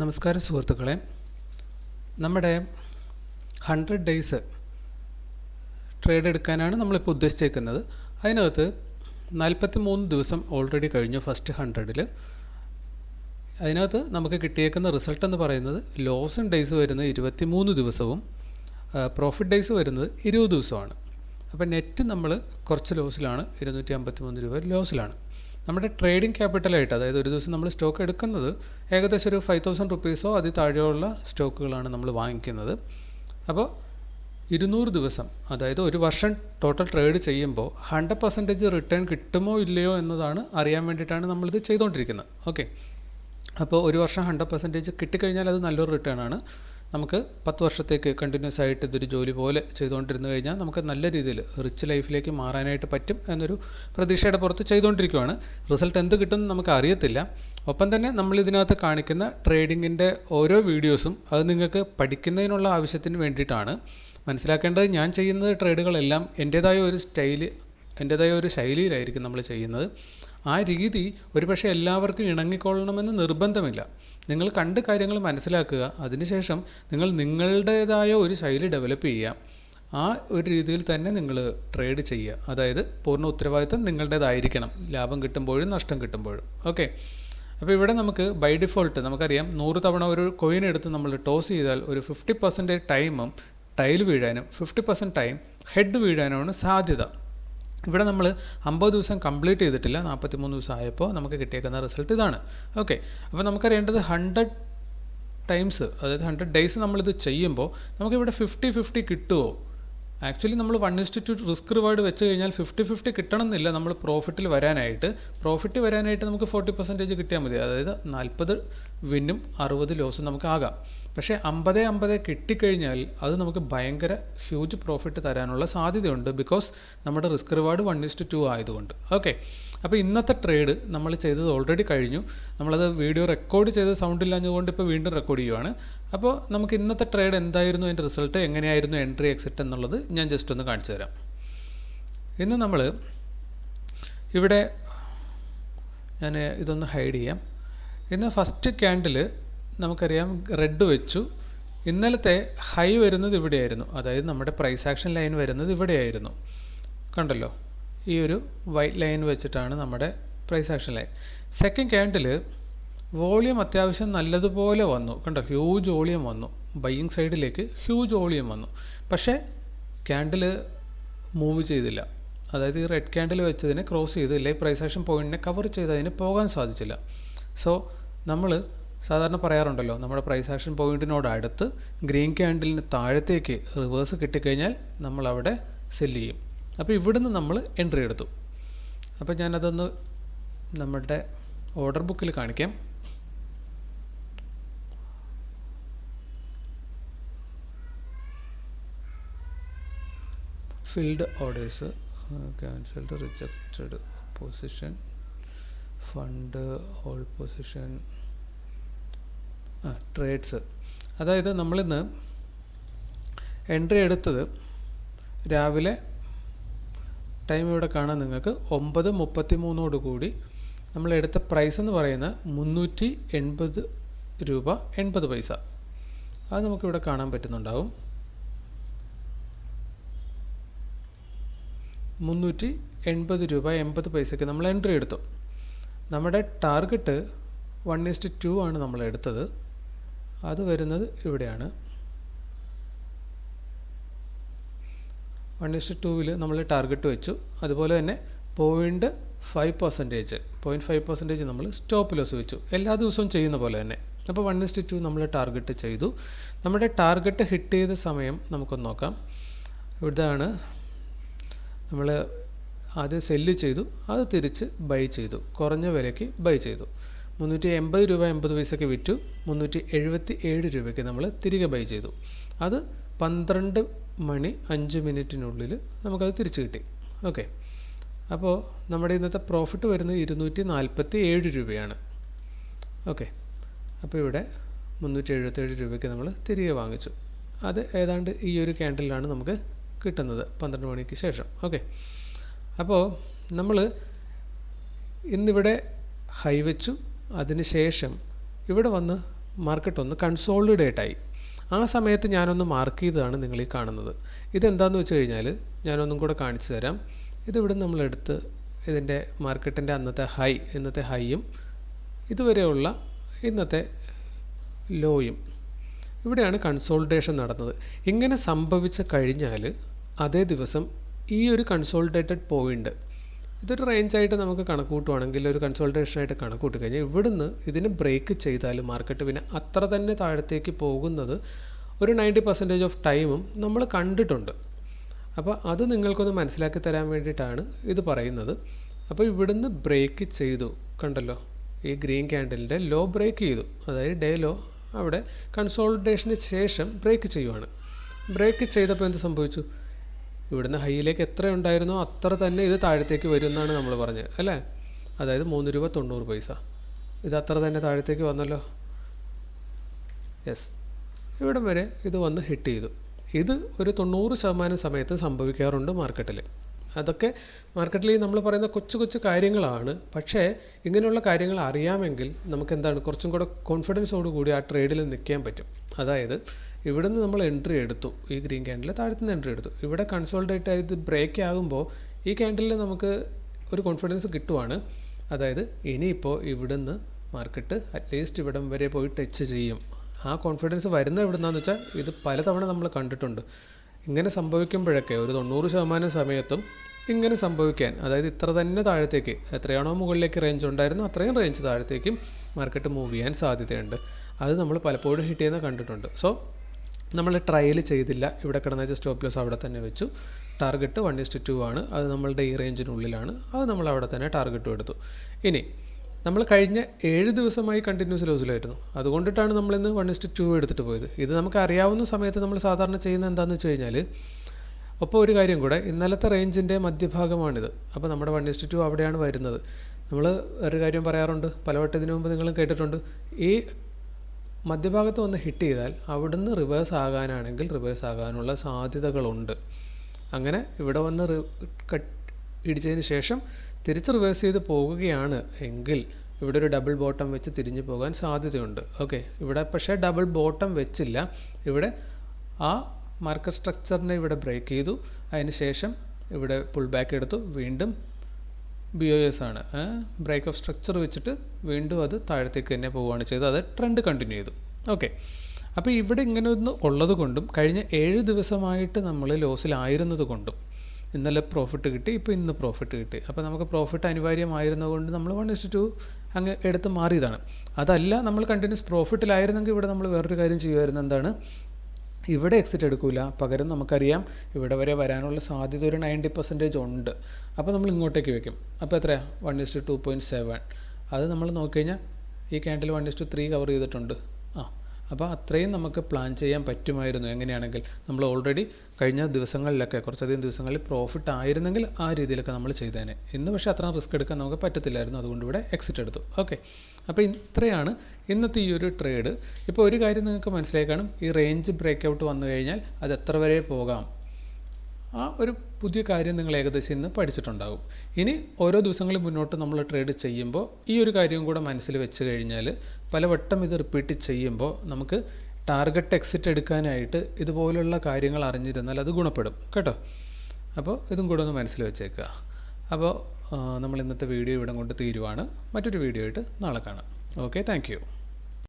നമസ്കാരം സുഹൃത്തുക്കളെ. നമ്മുടെ ഹൺഡ്രഡ് ഡേയ്സ് ട്രേഡ് എടുക്കാനാണ് നമ്മളിപ്പോൾ ഉദ്ദേശിച്ചേക്കുന്നത്. അതിനകത്ത് നാൽപ്പത്തി മൂന്ന് ദിവസം ഓൾറെഡി കഴിഞ്ഞു ഫസ്റ്റ് ഹൺഡ്രഡിൽ അതിനകത്ത് നമുക്ക് കിട്ടിയേക്കുന്ന റിസൾട്ട് എന്ന് പറയുന്നത് ലോസ് ഡേയ്സ് വരുന്നത് ഇരുപത്തി മൂന്ന് ദിവസവും പ്രോഫിറ്റ് ഡേയ്സ് വരുന്നത് ഇരുപത് ദിവസമാണ് അപ്പോൾ നെറ്റ് നമ്മൾ കുറച്ച് ലോസിലാണ് ഇരുന്നൂറ്റി അമ്പത്തി മൂന്ന് രൂപ ലോസിലാണ് നമ്മുടെ ട്രേഡിംഗ് ക്യാപിറ്റലായിട്ട് അതായത് ഒരു ദിവസം നമ്മൾ സ്റ്റോക്ക് എടുക്കുന്നത് ഏകദേശം ഒരു ഫൈവ് തൗസൻഡ് റുപ്പീസോ അതിൽ താഴെയുള്ള സ്റ്റോക്കുകളാണ് നമ്മൾ വാങ്ങിക്കുന്നത്. അപ്പോൾ ഇരുന്നൂറ് ദിവസം അതായത് ഒരു വർഷം ടോട്ടൽ ട്രേഡ് ചെയ്യുമ്പോൾ ഹൺഡ്രഡ് പെർസെന്റേജ് റിട്ടേൺ കിട്ടുമോ ഇല്ലയോ എന്നതാണ് അറിയാൻ വേണ്ടിയിട്ടാണ് നമ്മളിത് ചെയ്തുകൊണ്ടിരിക്കുന്നത്. ഓക്കെ അപ്പോൾ ഒരു വർഷം ഹൺഡ്രഡ് പെർസെന്റേജ് കിട്ടിക്കഴിഞ്ഞാൽ അത് നല്ലൊരു റിട്ടേൺ ആണ്. നമുക്ക് പത്ത് വർഷത്തേക്ക് കണ്ടിന്യൂസ് ആയിട്ട് ഇതൊരു ജോലി പോലെ ചെയ്തുകൊണ്ടിരുന്നു കഴിഞ്ഞാൽ നമുക്ക് നല്ല രീതിയിൽ റിച്ച് ലൈഫിലേക്ക് മാറാനായിട്ട് പറ്റും എന്നൊരു പ്രതീക്ഷയുടെ പുറത്ത് ചെയ്തുകൊണ്ടിരിക്കുകയാണ് റിസൾട്ട് എന്ത് കിട്ടും നമുക്ക് അറിയത്തില്ല. ഒപ്പം തന്നെ നമ്മൾ ഇതിനകത്ത് കാണിക്കുന്ന ട്രേഡിങ്ങിന്റെ ഓരോ വീഡിയോസും അത് നിങ്ങൾക്ക് പഠിക്കുന്നതിനുള്ള ആവശ്യത്തിന് വേണ്ടിയിട്ടാണ്. മനസ്സിലാക്കേണ്ടത് ഞാൻ ചെയ്യുന്നത് ട്രേഡുകളെല്ലാം എന്റേതായ ഒരു സ്റ്റൈൽ എന്റേതായ ഒരു ശൈലിയിലായിരിക്കും നമ്മൾ ചെയ്യുന്നത്. ആ രീതി ഒരുപക്ഷെ എല്ലാവർക്കും ഇണങ്ങിക്കൊള്ളണമെന്ന് നിർബന്ധമില്ല. നിങ്ങൾ കണ്ട് കാര്യങ്ങൾ മനസ്സിലാക്കുക. അതിനുശേഷം നിങ്ങൾ നിങ്ങളുടേതായ ഒരു ശൈലി ഡെവലപ്പ് ചെയ്യുക. ആ ഒരു രീതിയിൽ തന്നെ നിങ്ങൾ ട്രേഡ് ചെയ്യുക. അതായത് പൂർണ ഉത്തരവാദിത്തം നിങ്ങളുടേതായിരിക്കണം. ലാഭം കിട്ടുമ്പോഴും നഷ്ടം കിട്ടുമ്പോഴും. ഓക്കെ അപ്പോൾ ഇവിടെ നമുക്ക് ബൈ ഡിഫോൾട്ട് നമുക്കറിയാം നൂറ് തവണ ഒരു കോയിൻ എടുത്ത് നമ്മൾ ടോസ് ചെയ്താൽ ഒരു ഫിഫ്റ്റി പെർസെന്റേജ് ടൈമും ടൈൽ വീഴാനും ഫിഫ്റ്റി പെർസെന്റ് ടൈം ഹെഡ് വീഴാനുമാണ് സാധ്യത. ഇവിടെ നമ്മൾ അമ്പത് ദിവസം കംപ്ലീറ്റ് ചെയ്തിട്ടില്ല നാൽപ്പത്തി മൂന്ന് ദിവസം ആയപ്പോൾ നമുക്ക് കിട്ടിയേക്കുന്ന റിസൾട്ട് ഇതാണ്. ഓക്കെ അപ്പോൾ നമുക്കറിയേണ്ടത് ഹൺഡ്രഡ് ടൈംസ് അതായത് ഹൺഡ്രഡ് ഡേയ്സ് നമ്മളിത് ചെയ്യുമ്പോൾ നമുക്കിവിടെ ഫിഫ്റ്റി ഫിഫ്റ്റി കിട്ടുമോ ആക്ച്വലി നമ്മൾ one is to two risk reward വെച്ച് കഴിഞ്ഞാൽ ഫിഫ്റ്റി ഫിഫ്റ്റി കിട്ടണമെന്നില്ല. നമ്മൾ പ്രോഫിറ്റിൽ വരാനായിട്ട്. പ്രോഫിറ്റ് വരാനായിട്ട് നമുക്ക് ഫോർട്ടി പെർസെന്റേജ് കിട്ടിയാൽ മതി. അതായത് നാൽപ്പത് വിന്നും അറുപത് ലോസും നമുക്ക് ആകാം. പക്ഷേ അമ്പത് അമ്പത് കിട്ടിക്കഴിഞ്ഞാൽ അത് നമുക്ക് ഭയങ്കര ഹ്യൂജ് പ്രോഫിറ്റ് തരാനുള്ള സാധ്യതയുണ്ട് ബിക്കോസ് നമ്മുടെ risk reward one is to two ആയതുകൊണ്ട്. ഓക്കെ അപ്പോൾ ഇന്നത്തെ ട്രേഡ് നമ്മൾ ചെയ്തത് ഓൾറെഡി കഴിഞ്ഞു. നമ്മളത് വീഡിയോ റെക്കോർഡ് ചെയ്ത് സൗണ്ട് ഇല്ലാഞ്ഞതുകൊണ്ട് ഇപ്പോൾ വീണ്ടും റെക്കോർഡ് ചെയ്യുവാണ്. അപ്പോൾ നമുക്ക് ഇന്നത്തെ ട്രേഡ് എന്തായിരുന്നു അതിന്റെ റിസൾട്ട് എങ്ങനെയായിരുന്നു എൻട്രി എക്സിറ്റ് എന്നുള്ളത് ഞാൻ ജസ്റ്റ് ഒന്ന് കാണിച്ചു തരാം. ഇന്ന് നമ്മൾ ഇവിടെ ഞാൻ ഇതൊന്ന് ഹൈഡ് ചെയ്യാം. ഇന്ന് ഫസ്റ്റ് ക്യാൻഡിൽ നമുക്കറിയാം റെഡ് വെച്ചു. ഇന്നലത്തെ ഹൈ വരുന്നത് ഇവിടെയായിരുന്നു. അതായത് നമ്മുടെ പ്രൈസ് ആക്ഷൻ ലൈൻ വരുന്നത് ഇവിടെയായിരുന്നു. കണ്ടല്ലോ? ഈ ഒരു വൈറ്റ് ലൈൻ വെച്ചിട്ടാണ് നമ്മുടെ price action line second candle volume അത്യാവശ്യം നല്ലതുപോലെ വന്നു. കണ്ടോ? ഹ്യൂജ് വോളിയം വന്നു. ബൈയിങ് സൈഡിലേക്ക് ഹ്യൂജ് വോളിയം വന്നു. പക്ഷേ ക്യാൻഡിൽ മൂവ് ചെയ്തില്ല. അതായത് ഈ റെഡ് ക്യാൻഡിൽ വെച്ചതിനെ ക്രോസ് ചെയ്തില്ല. ഈ പ്രൈസ് ആക്ഷൻ പോയിന്റിനെ കവർ ചെയ്തതിന് പോകാൻ സാധിച്ചില്ല. സോ നമ്മൾ സാധാരണ പറയാറുണ്ടല്ലോ നമ്മുടെ പ്രൈസ് ആക്ഷൻ പോയിന്റിനോട് അടുത്ത് ഗ്രീൻ ക്യാൻഡിലിന് താഴത്തേക്ക് റിവേഴ്സ് കിട്ടിക്കഴിഞ്ഞാൽ നമ്മൾ അവിടെ സെല്ല് ചെയ്യും. അപ്പോൾ ഇവിടുന്ന് നമ്മൾ എൻട്രി എടുത്തു. അപ്പോൾ ഞാനതൊന്ന് നമ്മുടെ ഓർഡർ ബുക്കിൽ കാണിക്കാം. Filled orders cancelled rejected position fund all position trades അതായത് നമ്മളിന്ന് എൻട്രി എടുത്തത് രാവിലെ ടൈം ഇവിടെ കാണാൻ നിങ്ങൾക്ക് ഒമ്പത് മുപ്പത്തി മൂന്നോട് കൂടി നമ്മൾ എടുത്ത പ്രൈസ് എന്ന് പറയുന്നത് മുന്നൂറ്റി എൺപത് രൂപ എൺപത് പൈസ. അത് നമുക്കിവിടെ കാണാൻ പറ്റുന്നുണ്ടാവും. മുന്നൂറ്റി എൺപത് രൂപ എൺപത് പൈസയ്ക്ക് നമ്മൾ എൻട്രി എടുത്തു. നമ്മുടെ ടാർഗറ്റ് വൺ ഇസ്റ്റ് ടു ആണ് നമ്മൾ എടുത്തത്. അത് വരുന്നത് ഇവിടെയാണ്. വൺ ഇസ്റ്റ് ടൂവിൽ നമ്മൾ ടാർഗറ്റ് വെച്ചു. അതുപോലെ തന്നെ point five percentage point five percentage നമ്മൾ സ്റ്റോപ്പ് ലോസ് വെച്ചു. എല്ലാ ദിവസവും ചെയ്യുന്ന പോലെ തന്നെ. അപ്പോൾ വൺ ഇസ്റ്റ് ടു നമ്മൾ ടാർഗറ്റ് ചെയ്തു. നമ്മുടെ ടാർഗറ്റ് ഹിറ്റ് ചെയ്ത സമയം നമുക്കൊന്ന് നോക്കാം. ഇവിടുത്താണ് നമ്മൾ ആദ്യം സെല്ല് ചെയ്തു. അത് തിരിച്ച് ബൈ ചെയ്തു. കുറഞ്ഞ വിലയ്ക്ക് ബൈ ചെയ്തു. മുന്നൂറ്റി എൺപത് രൂപ എൺപത് പൈസയ്ക്ക് വിറ്റു. മുന്നൂറ്റി എഴുപത്തി ഏഴ് രൂപയ്ക്ക് നമ്മൾ തിരികെ ബൈ ചെയ്തു. അത് പന്ത്രണ്ട് മണി അഞ്ച് മിനിറ്റിനുള്ളിൽ നമുക്കത് തിരിച്ചു കിട്ടി. ഓക്കെ അപ്പോൾ നമ്മുടെ ഇന്നത്തെ പ്രോഫിറ്റ് വരുന്നത് ഇരുന്നൂറ്റി നാൽപ്പത്തി ഏഴ് രൂപയാണ്. ഓക്കെ അപ്പോൾ ഇവിടെ മുന്നൂറ്റി എഴുപത്തേഴ് രൂപയ്ക്ക് നമ്മൾ തിരികെ വാങ്ങിച്ചു. അത് ഏതാണ്ട് ഈ ഒരു ക്യാൻഡലിലാണ് നമുക്ക് കിട്ടുന്നത് പന്ത്രണ്ട് മണിക്ക് ശേഷം. ഓക്കെ അപ്പോൾ നമ്മൾ ഇന്നിവിടെ ഹൈ വെച്ചു. അതിന് ശേഷം ഇവിടെ വന്ന് മാർക്കറ്റ് ഒന്ന് കൺസോൾഡേറ്റ് ആയി. ആ സമയത്ത് ഞാനൊന്ന് മാർക്ക് ചെയ്തതാണ് നിങ്ങൾ ഈ കാണുന്നത്. ഇതെന്താണെന്ന് വെച്ച് കഴിഞ്ഞാൽ ഞാനൊന്നും കൂടെ കാണിച്ചു തരാം. ഇതിവിടെ നമ്മളെടുത്ത് ഇതിന്റെ മാർക്കറ്റിന്റെ അന്നത്തെ ഹൈ ഇന്നത്തെ ഹൈയും ഇതുവരെയുള്ള ഇന്നത്തെ ലോയും ഇവിടെയാണ് കൺസോൾട്ടേഷൻ നടന്നത്. ഇങ്ങനെ സംഭവിച്ചു കഴിഞ്ഞാൽ അതേ ദിവസം ഈ ഒരു കൺസോൾട്ടേറ്റഡ് പോയിന്റ് ഇതൊരു റേഞ്ചായിട്ട് നമുക്ക് കണക്കൂട്ടുവാണെങ്കിൽ ഒരു കൺസോൾട്ടേഷനായിട്ട് കണക്കൂട്ടി കഴിഞ്ഞാൽ ഇവിടുന്ന് ഇതിന് ബ്രേക്ക് ചെയ്താൽ മാർക്കറ്റ് പിന്നെ അത്ര തന്നെ താഴത്തേക്ക് പോകുന്നത് ഒരു നയന്റി പെർസെന്റേജ് ഓഫ് ടൈമും നമ്മൾ കണ്ടിട്ടുണ്ട്. അപ്പോൾ അത് നിങ്ങൾക്കൊന്ന് മനസ്സിലാക്കി തരാൻ വേണ്ടിയിട്ടാണ് ഇത് പറയുന്നത്. അപ്പോൾ ഇവിടുന്ന് ബ്രേക്ക് ചെയ്തു. കണ്ടല്ലോ? ഈ ഗ്രീൻ ക്യാൻഡലിന്റെ ലോ ബ്രേക്ക് ചെയ്തു. അതായത് ഡേ ലോ അവിടെ കൺസോൾട്ടേഷന് ശേഷം ബ്രേക്ക് ചെയ്യുവാണ്. ബ്രേക്ക് ചെയ്തപ്പോൾ എന്ത് സംഭവിച്ചു? ഇവിടുന്ന് ഹൈയിലേക്ക് എത്ര ഉണ്ടായിരുന്നോ അത്ര തന്നെ ഇത് താഴത്തേക്ക് വരും എന്നാണ് നമ്മൾ പറഞ്ഞത് അല്ലേ? അതായത് മൂന്ന് രൂപ തൊണ്ണൂറ് പൈസ. ഇത് അത്ര തന്നെ താഴത്തേക്ക് വന്നല്ലോ. യെസ് ഇവിടം വരെ ഇത് വന്ന് ഹിറ്റ് ചെയ്തു. ഇത് ഒരു തൊണ്ണൂറ് ശതമാനം സമയത്ത് സംഭവിക്കാറുണ്ട് മാർക്കറ്റിൽ അതൊക്കെ മാർക്കറ്റിൽ നമ്മൾ പറയുന്ന കൊച്ചു കൊച്ചു കാര്യങ്ങളാണ്. പക്ഷേ ഇങ്ങനെയുള്ള കാര്യങ്ങൾ അറിയാമെങ്കിൽ നമുക്ക് എന്താണ് കുറച്ചും കൂടെ കോൺഫിഡൻസോട് കൂടി ആ ട്രേഡിൽ നിൽക്കാൻ പറ്റും. അതായത് ഇവിടുന്ന് നമ്മൾ എൻട്രി എടുത്തു. ഈ ഗ്രീൻ ക്യാൻഡിൽ താഴത്തുനിന്ന് എൻട്രി എടുത്തു. ഇവിടെ കൺസോൾട്ടേറ്റ് ആയിട്ട് ബ്രേക്ക് ആകുമ്പോൾ ഈ ക്യാൻഡിലിൽ നമുക്ക് ഒരു കോൺഫിഡൻസ് കിട്ടുവാണ്. അതായത് ഇനിയിപ്പോൾ ഇവിടുന്ന് മാർക്കറ്റ് അറ്റ്ലീസ്റ്റ് ഇവിടം വരെ പോയി ടച്ച് ചെയ്യും. ആ കോൺഫിഡൻസ് വരുന്ന എവിടുന്നാന്ന് വെച്ചാൽ ഇത് പലതവണ നമ്മൾ കണ്ടിട്ടുണ്ട്. ഇങ്ങനെ സംഭവിക്കുമ്പോഴൊക്കെ ഒരു തൊണ്ണൂറ് ശതമാനം സമയത്തും ഇങ്ങനെ സംഭവിക്കാൻ അതായത് ഇത്ര തന്നെ താഴത്തേക്ക് എത്രയാണോ മുകളിലേക്ക് റേഞ്ച് ഉണ്ടായിരുന്നോ അത്രയും റേഞ്ച് താഴത്തേക്കും മാർക്കറ്റ് മൂവ് ചെയ്യാൻ സാധ്യതയുണ്ട്. അത് നമ്മൾ പലപ്പോഴും ഹിറ്റ് ചെയ്യുന്ന കണ്ടിട്ടുണ്ട്. സോ നമ്മൾ ട്രയൽ ചെയ്തില്ല. ഇവിടെ കിടന്ന സ്റ്റോപ്പ് ലോസ് അവിടെ തന്നെ വെച്ചു. ടാർഗറ്റ് വൺ ഇസ്റ്റ് ടു ആണ്. അത് നമ്മളുടെ ഈ റേഞ്ചിനുള്ളിലാണ് അത് നമ്മൾ അവിടെ തന്നെ ടാർഗറ്റും എടുത്തു. ഇനി നമ്മൾ കഴിഞ്ഞ ഏഴ് ദിവസമായി കണ്ടിന്യൂസ് ലോസിലായിരുന്നു അതുകൊണ്ടിട്ടാണ് നമ്മളിന്ന് വൺ ഇസ്റ്റ് ടു എടുത്തിട്ട് പോയത്. ഇത് നമുക്ക് അറിയാവുന്ന സമയത്ത് നമ്മൾ സാധാരണ ചെയ്യുന്ന എന്താണെന്ന് വെച്ച് കഴിഞ്ഞാൽ ഒപ്പം ഒരു കാര്യം കൂടെ. ഇന്നലത്തെ റേഞ്ചിന്റെ മധ്യഭാഗമാണിത്. അപ്പോൾ നമ്മുടെ വൺ ഇസ്റ്റ് ടു അവിടെയാണ് വരുന്നത്. നമ്മൾ ഒരു കാര്യം പറയാറുണ്ട്. പലവട്ടം ഇതിനു മുമ്പ് നിങ്ങളും കേട്ടിട്ടുണ്ട്. ഈ മധ്യഭാഗത്ത് വന്ന് ഹിറ്റ് ചെയ്താൽ അവിടുന്ന് റിവേഴ്സ് ആകാനാണെങ്കിൽ റിവേഴ്സ് ആകാനുള്ള സാധ്യതകളുണ്ട്. അങ്ങനെ ഇവിടെ വന്ന് കട്ട് ഇടിച്ചതിന് ശേഷം തിരിച്ച് റിവേഴ്സ് ചെയ്ത് പോകുകയാണ് എങ്കിൽ ഇവിടെ ഒരു ഡബിൾ ബോട്ടം വെച്ച് തിരിഞ്ഞു പോകാൻ സാധ്യതയുണ്ട്. ഓക്കെ ഇവിടെ പക്ഷേ ഡബിൾ ബോട്ടം വെച്ചില്ല. ഇവിടെ ആ മാർക്കറ്റ് സ്ട്രക്ചറിനെ ഇവിടെ ബ്രേക്ക് ചെയ്തു. അതിന് ശേഷം ഇവിടെ പുൾ ബാക്ക് എടുത്തു. വീണ്ടും ബി ഒ എസ് ആണ്. ബ്രേക്ക് ഓഫ് സ്ട്രക്ചർ വെച്ചിട്ട് വീണ്ടും അത് താഴത്തേക്ക് തന്നെ പോവുകയാണ് ചെയ്തത്. അത് ട്രെൻഡ് കണ്ടിന്യൂ ചെയ്തു. ഓക്കെ അപ്പോൾ ഇവിടെ ഇങ്ങനെ ഒന്ന് ഉള്ളത് കൊണ്ടും കഴിഞ്ഞ ഏഴ് ദിവസമായിട്ട് നമ്മൾ ലോസിലായിരുന്നത് കൊണ്ടും ഇന്നലെ പ്രോഫിറ്റ് കിട്ടി ഇപ്പോൾ ഇന്ന് പ്രോഫിറ്റ് കിട്ടി. അപ്പോൾ നമുക്ക് പ്രോഫിറ്റ് അനിവാര്യമായിരുന്നതുകൊണ്ട് നമ്മൾ വൺ ഇസ്റ്റ് ടു അങ്ങ് എടുത്ത് മാറിയതാണ്. അതല്ല നമ്മൾ കണ്ടിന്യൂസ് പ്രോഫിറ്റിലായിരുന്നെങ്കിൽ ഇവിടെ നമ്മൾ വേറൊരു കാര്യം ചെയ്യുമായിരുന്നു. എന്താണ്? ഇവിടെ എക്സിറ്റ് എടുക്കില്ല പകരം നമുക്കറിയാം ഇവിടെ വരെ വരാനുള്ള സാധ്യത ഒരു നയന്റി പെർസെന്റേജ് ഉണ്ട്. അപ്പോൾ നമ്മൾ ഇങ്ങോട്ടേക്ക് വെക്കും. അപ്പോൾ എത്രയാണ് one is to two point seven അത് നമ്മൾ നോക്കിക്കഴിഞ്ഞാൽ ഈ candle one is to three cover ചെയ്തിട്ടുണ്ട്. അപ്പോൾ അത്രയും നമുക്ക് പ്ലാൻ ചെയ്യാൻ പറ്റുമായിരുന്നു. എങ്ങനെയാണെങ്കിൽ നമ്മൾ ഓൾറെഡി കഴിഞ്ഞ ദിവസങ്ങളിലൊക്കെ കുറച്ചധികം ദിവസങ്ങളിൽ പ്രോഫിറ്റ് ആയിരുന്നെങ്കിൽ ആ രീതിയിലൊക്കെ നമ്മൾ ചെയ്തേനെ. ഇന്ന് പക്ഷേ അത്ര റിസ്ക് എടുക്കാൻ നമുക്ക് പറ്റത്തില്ലായിരുന്നു. അതുകൊണ്ട് ഇവിടെ എക്സിറ്റ് എടുത്തു. ഓക്കെ അപ്പോൾ ഇത്രയാണ് ഇന്നത്തെ ഈ ഒരു ട്രേഡ് ഇപ്പോൾ ഒരു കാര്യം നിങ്ങൾക്ക് മനസ്സിലായി കാണും. ഈ റേഞ്ച് ബ്രേക്ക് ഔട്ട് വന്നു കഴിഞ്ഞാൽ അത് എത്ര വരെ പോകാം? ആ ഒരു പുതിയ കാര്യം നിങ്ങൾ ഏകദേശം ഇന്ന് പഠിച്ചിട്ടുണ്ടാകും. ഇനി ഓരോ ദിവസങ്ങളിൽ മുന്നോട്ട് നമ്മൾ ട്രേഡ് ചെയ്യുമ്പോൾ ഈ ഒരു കാര്യവും കൂടെ മനസ്സിൽ വെച്ച് കഴിഞ്ഞാൽ പലവട്ടം ഇത് റിപ്പീറ്റ് ചെയ്യുമ്പോൾ നമുക്ക് ടാർഗറ്റ് എക്സിറ്റ് എടുക്കാനായിട്ട് ഇതുപോലുള്ള കാര്യങ്ങൾ അറിഞ്ഞിരുന്നാൽ അത് ഗുണപ്പെടും. കേട്ടോ? അപ്പോൾ ഇതും കൂടെ ഒന്ന് മനസ്സിൽ വെച്ചേക്കുക. അപ്പോൾ നമ്മൾ ഇന്നത്തെ വീഡിയോ ഇവിടെ കൊണ്ട് തീരുവാണ്. മറ്റൊരു വീഡിയോ ആയിട്ട് നാളെ കാണാം. Okay thank